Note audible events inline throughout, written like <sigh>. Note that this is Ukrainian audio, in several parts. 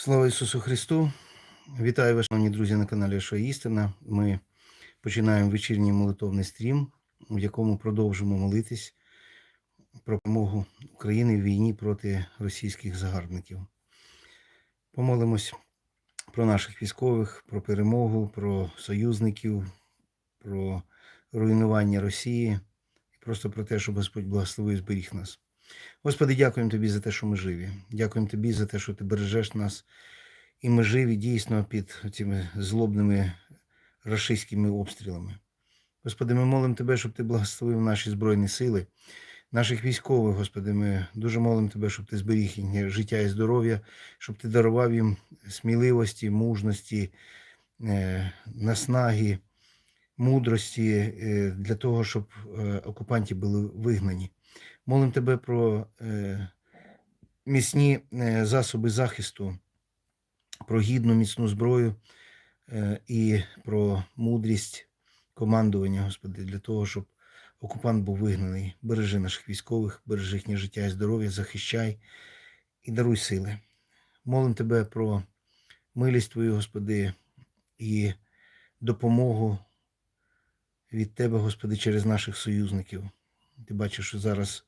Слава Ісусу Христу! Вітаю вас, шановні друзі, на каналі Що Істина. Ми починаємо вечірній молитовний стрім, в якому продовжимо молитись про перемогу України в війні проти російських загарбників. Помолимось про наших військових, про перемогу, про союзників, про руйнування Росії просто про те, щоб Господь благословив зберіг нас. Господи, дякуємо Тобі за те, що ми живі. Дякуємо Тобі за те, що Ти бережеш нас. І ми живі дійсно під цими злобними рашистськими обстрілами. Господи, ми молимо Тебе, щоб Ти благословив наші Збройні сили, наших військових, Господи, ми дуже молимо Тебе, щоб Ти зберіг їхнє життя і здоров'я, щоб Ти дарував їм сміливості, мужності, е, наснаги, мудрості е, для того, щоб е, окупанти були вигнані. Молимо Тебе про е, міцні е, засоби захисту, про гідну міцну зброю е, і про мудрість командування, Господи, для того, щоб окупант був вигнаний. Бережи наших військових, бережи їхнє життя і здоров'я, захищай і даруй сили. Молим Тебе про милість Твою, Господи, і допомогу від Тебе, Господи, через наших союзників. Ти бачиш, що зараз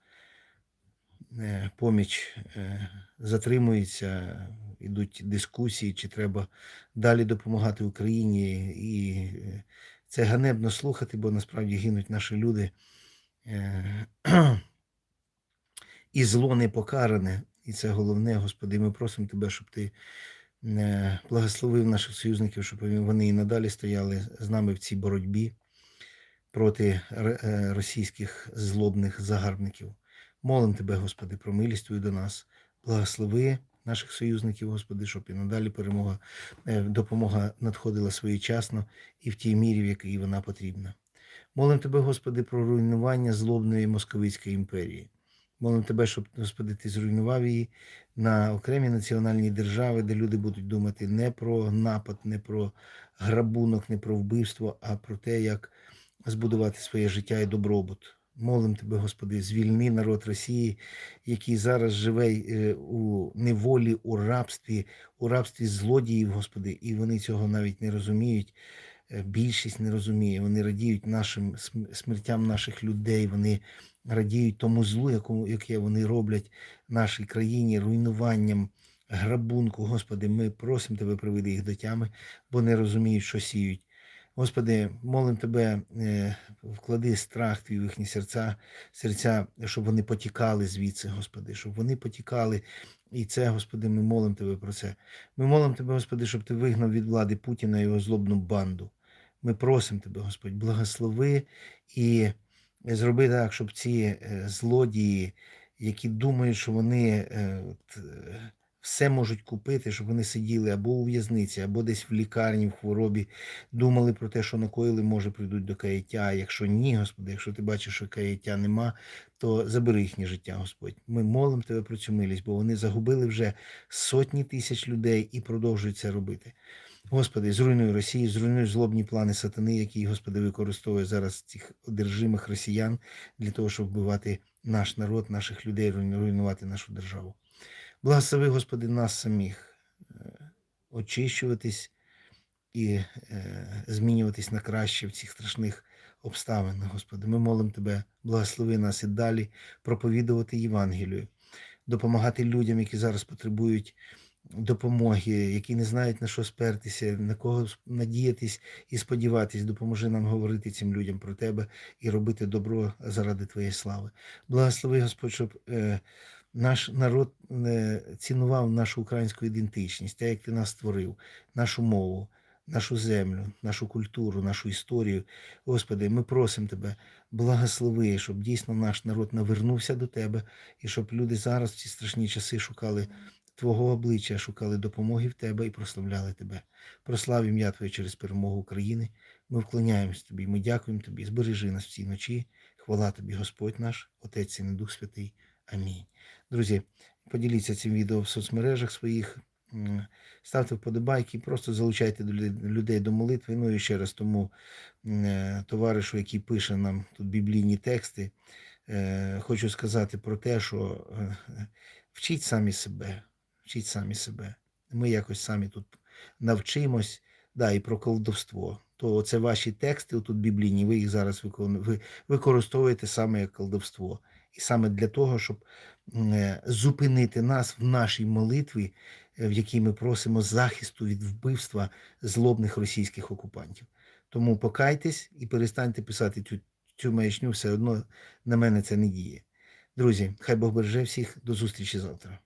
поміч е, затримується, ідуть дискусії, чи треба далі допомагати Україні. І е, це ганебно слухати, бо насправді гинуть наші люди. Е, <clears throat> І зло не покаране. І це головне, Господи, ми просимо Тебе, щоб Ти е, благословив наших союзників, щоб вони і надалі стояли з нами в цій боротьбі проти е, російських злобних загарбників. Молим Тебе, Господи, про милість Твою до нас. Благослови наших союзників, Господи, щоб і надалі перемога, е, допомога надходила своєчасно і в тій мірі, в якій вона потрібна. Молим Тебе, Господи, про руйнування злобної московицької імперії. Молим Тебе, щоб, Господи, Ти зруйнував її на окремі національні держави, де люди будуть думати не про напад, не про грабунок, не про вбивство, а про те, як збудувати своє життя і добробут. Молим Тебе, Господи, звільни народ Росії, який зараз живе е, у неволі, у рабстві, у рабстві злодіїв, Господи, і вони цього навіть не розуміють. Е, Більшість не розуміє. Вони радіють нашим смертям наших людей. Вони радіють тому злу, якому яке вони роблять нашій країні, руйнуванням, грабунку. Господи, ми просимо Тебе приведи їх до тями, бо не розуміють, що сіють. Господи, молим Тебе, е, вклади страх Твій в їхні серця, серця, щоб вони потікали звідси, Господи, щоб вони потікали. І це, Господи, ми молимо Тебе про це. Ми молимо Тебе, Господи, щоб Ти вигнав від влади Путіна його злобну банду. Ми просимо Тебе, Господь, благослови і зроби так, щоб ці е, злодії, які думають, що вони е, все можуть купити, щоб вони сиділи або у в'язниці, або десь в лікарні, в хворобі, думали про те, що накоїли, може, прийдуть до каяття. Якщо ні, Господи, якщо ти бачиш, що каяття нема, то забери їхнє життя, Господь. Ми молимо Тебе про цю милість, бо вони загубили вже сотні тисяч людей і продовжують це робити. Господи, зруйнуй Росію, зруйнуй злобні плани сатани, які, Господи, використовує зараз цих одержимих росіян для того, щоб вбивати наш народ, наших людей, руйнувати нашу державу. Благослови, Господи, нас самих е, очищуватись і е, змінюватись на краще в цих страшних обставинах, Господи. Ми молимо Тебе, благослови нас і далі проповідувати Євангелію, допомагати людям, які зараз потребують допомоги, які не знають на що спертися, на кого надіятись і сподіватись. Допоможи нам говорити цим людям про Тебе і робити добро заради Твоєї слави. Благослови, Господь, щоб е, наш народ цінував нашу українську ідентичність, те, як ти нас створив, нашу мову, нашу землю, нашу культуру, нашу історію. Господи, ми просимо Тебе, благослови, щоб дійсно наш народ навернувся до Тебе, і щоб люди зараз в ці страшні часи шукали Твого обличчя, шукали допомоги в Тебе і прославляли Тебе. Прослав ім'я Твоє через перемогу України. Ми вклоняємось Тобі, ми дякуємо Тобі. Збережи нас в цій ночі. Хвала Тобі, Господь наш, Отець і Дух Святий. Амінь. Друзі, поділіться цим відео в соцмережах своїх. Ставте вподобайки, просто залучайте людей до молитви. Ну і ще раз тому е, товаришу, який пише нам тут біблійні тексти, е, хочу сказати про те, що е, вчіть самі себе, вчіть самі себе. ми якось самі тут навчимось, да, і про колдовство. То це ваші тексти тут біблійні, ви їх зараз використовуєте саме як колдовство. І саме для того, щоб е, зупинити нас в нашій молитві, е, в якій ми просимо захисту від вбивства злобних російських окупантів. Тому покайтесь і перестаньте писати цю, цю маячню, все одно на мене це не діє. Друзі, хай Бог береже всіх. До зустрічі завтра.